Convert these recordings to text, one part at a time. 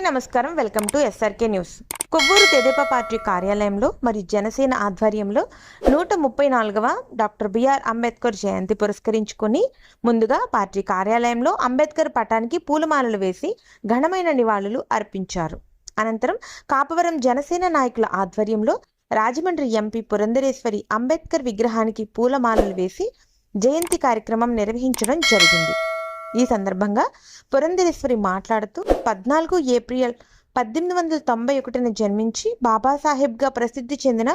అందరికీ నమస్కారం. Welcome to SRK news. Kovvur Tedepa party కార్యాలయంలో మరియు జనసేన ఆధ్వర్యంలో నూట ముప్పై నాలుగవ డాక్టర్ బిఆర్ అంబేద్కర్ జయంతి పురస్కరించుకొని ముందుగా పార్టీ కార్యాలయంలో అంబేద్కర్ పటానికి పూలమాలలు వేసి ఘనమైన నివాళులు అర్పించారు. అనంతరం కాపవరం జనసేన నాయకుల ఆధ్వర్యంలో రాజమండ్రి ఎంపీ పురంధరేశ్వరి అంబేద్కర్ విగ్రహానికి పూలమాలలు వేసి జయంతి కార్యక్రమం నిర్వహించడం జరిగింది. ఈ సందర్భంగా పురంధరేశ్వరి మాట్లాడుతూ పద్నాలుగు ఏప్రిల్ పద్దెనిమిది వందల తొంభై ఒకటిన జన్మించి బాబాసాహెబ్గా ప్రసిద్ధి చెందిన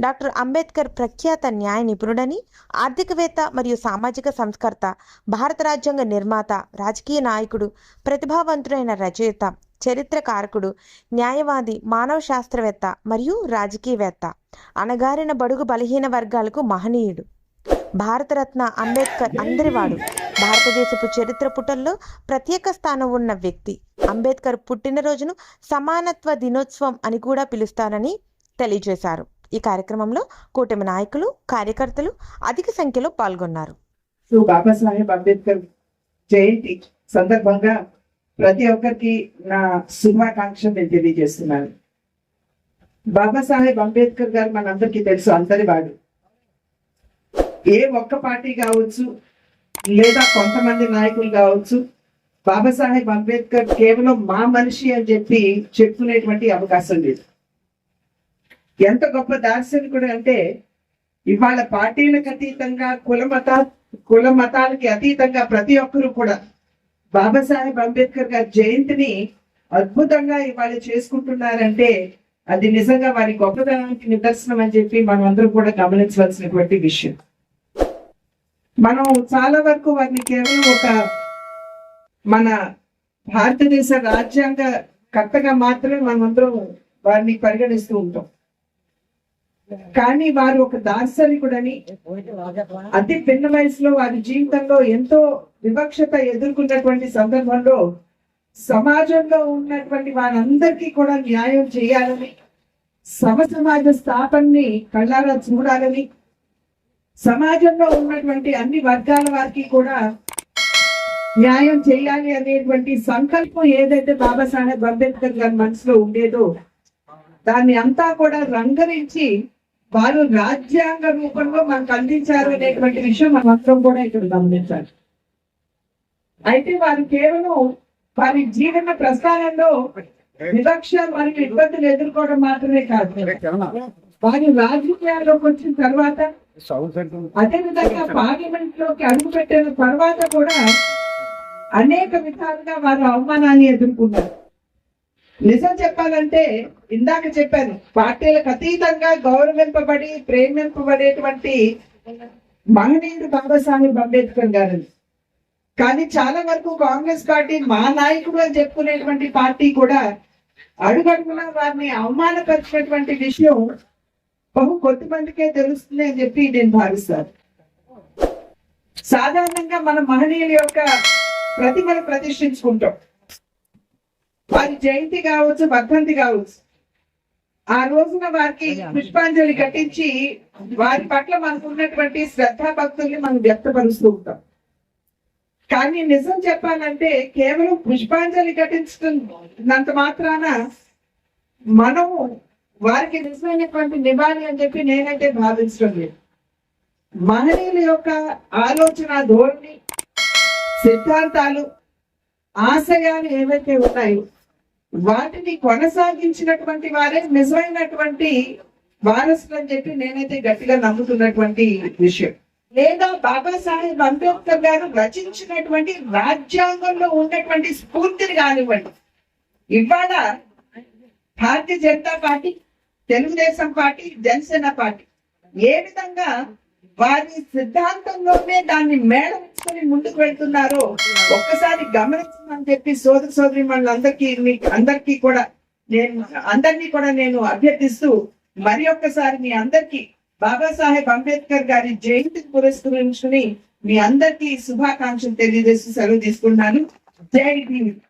డాక్టర్ అంబేద్కర్ ప్రఖ్యాత న్యాయ నిపుణుడని ఆర్థికవేత్త మరియు సామాజిక సంస్కర్త భారత రాజ్యాంగ నిర్మాత రాజకీయ నాయకుడు ప్రతిభావంతుడైన రచయిత చరిత్రకారకుడు న్యాయవాది మానవ శాస్త్రవేత్త మరియు రాజకీయవేత్త. అణగారిన బడుగు బలహీన వర్గాలకు మహనీయుడు. భారతరత్న అంబేద్కర్ అందరివాడు. భారతదేశపు చరిత్ర పుటల్లో ప్రత్యేక స్థానం ఉన్న వ్యక్తి. అంబేద్కర్ పుట్టినరోజును సమానత్వ దినోత్సవం అని కూడా పిలుస్తారని తెలియజేశారు. ఈ కార్యక్రమంలో కూటమి నాయకులు కార్యకర్తలు అధిక సంఖ్యలో పాల్గొన్నారు. సో బాబాసాహెబ్ అంబేద్కర్ జయంతి సందర్భంగా ప్రతి ఒక్కరికి నా శుభాకాంక్షలు నేను తెలియజేస్తున్నాను. బాబాసాహెబ్ అంబేద్కర్ గారు మనందరికీ తెలుసు అందరి వాడు ఏ ఒక్క పార్టీ కావచ్చు లేదా కొంతమంది నాయకులు కావచ్చు. బాబాసాహెబ్ అంబేద్కర్ కేవలం మా మనిషి అని చెప్పి చెప్పుకునేటువంటి అవకాశం లేదు. ఎంత గొప్ప దార్శనికుడు అంటే ఇవాళ పార్టీలకు అతీతంగా కుల మత కుల మతాలకి అతీతంగా ప్రతి ఒక్కరూ కూడా బాబాసాహెబ్ అంబేద్కర్ గారి జయంతిని అద్భుతంగా ఇవాళ చేసుకుంటున్నారంటే అది నిజంగా వారి గొప్పతనానికి నిదర్శనం అని చెప్పి మనం అందరం కూడా గమనించవలసినటువంటి విషయం. మనం చాలా వరకు వారిని కేవలం ఒక మన భారతదేశ రాజ్యాంగ కర్తగా మాత్రమే మనమందరం వారిని పరిగణిస్తూ ఉంటాం. కానీ వారు ఒక దార్శనికుడని అతి పిన్న వయసులో వారి జీవితంలో ఎంతో వివక్షత ఎదుర్కొన్నటువంటి సందర్భంలో సమాజంలో ఉన్నటువంటి వారందరికీ కూడా న్యాయం చేయాలని సమ సమాజ స్థాపనని కళ్ళారా చూడాలని సమాజంలో ఉన్నటువంటి అన్ని వర్గాల వారికి కూడా న్యాయం చేయాలి అనేటువంటి సంకల్పం ఏదైతే బాబాసాహెబ్ అంబేద్కర్ గారి మనసులో ఉండేదో దాన్ని అంతా కూడా రంగరించి వారు రాజ్యాంగ రూపంలో మనకు అందించారు అనేటువంటి విషయం మనం అందరం కూడా ఇక్కడ గమనించాలి. అయితే వారు కేవలం వారి జీవన ప్రస్థానంలో వివక్ష మరియు ఇబ్బందులు ఎదుర్కోవడం మాత్రమే కాదు. వారి రాజకీయాల్లోకి వచ్చిన తర్వాత అదే విధంగా పార్లమెంట్లోకి అడుగు పెట్టిన తర్వాత కూడా అనేక విధాలుగా వారు అవమానాన్ని ఎదుర్కొన్నారు. నిజం చెప్పాలంటే ఇందాక చెప్పాను పార్టీలకు అతీతంగా గౌరవింపబడి ప్రేమింపబడేటువంటి మహనీయుడు బాబాసాహెబ్ అంబేద్కర్ గారు కానీ చాలా వరకు కాంగ్రెస్ పార్టీ మా నాయకుడు అని చెప్పుకునేటువంటి పార్టీ కూడా అడుగడుగునా వారిని అవమానపరిచినటువంటి విషయం బహు కొద్దిమందికే తెలుస్తుంది అని చెప్పి నేను భావిస్తాను. సాధారణంగా మన మహనీయుల యొక్క ప్రతిమను ప్రతిష్ఠించుకుంటాం. వారి జయంతి కావచ్చు వర్ధంతి కావచ్చు. ఆ రోజున వారికి పుష్పాంజలి ఘటించి వారి పట్ల మనకు ఉన్నటువంటి శ్రద్ధా భక్తుల్ని మనం వ్యక్తపరుస్తూ ఉంటాం. కానీ నిజం చెప్పాలంటే కేవలం పుష్పాంజలి ఘటించినంత మాత్రాన మనం వారికి నిజమైనటువంటి నివాళి అని చెప్పి నేనైతే భావించడం లేదు. మహనీయుల యొక్క ఆలోచన ధోరణి సిద్ధాంతాలు ఆశయాలు ఏవైతే ఉన్నాయో వాటిని కొనసాగించినటువంటి వారే నిజమైనటువంటి వారసులు అని చెప్పి నేనైతే గట్టిగా నమ్ముతున్నటువంటి విషయం. లేదా బాబాసాహెబ్ అంబేద్కర్ గారు రచించినటువంటి రాజ్యాంగంలో ఉన్నటువంటి స్ఫూర్తిని కానివ్వండి. ఇవాళ Bharatiya Janata party Telugu Desam party Janasena party. ఏ విధంగా వారి సిద్ధాంతంలోనే దాన్ని మేళవించుకొని ముందుకు వెళ్తున్నారో ఒక్కసారి గమనించమని చెప్పి సోదర సోదరి అందరికీ మీ అందరికీ కూడా నేను అందరినీ కూడా నేను అభ్యర్థిస్తూ మరి ఒక్కసారి మీ అందరికీ బాబాసాహెబ్ అంబేద్కర్ గారి జయంతి పురస్కరించుకుని మీ అందరికీ శుభాకాంక్షలు తెలియజేస్తూ సెలవు తీసుకున్నాను జై భీమ్.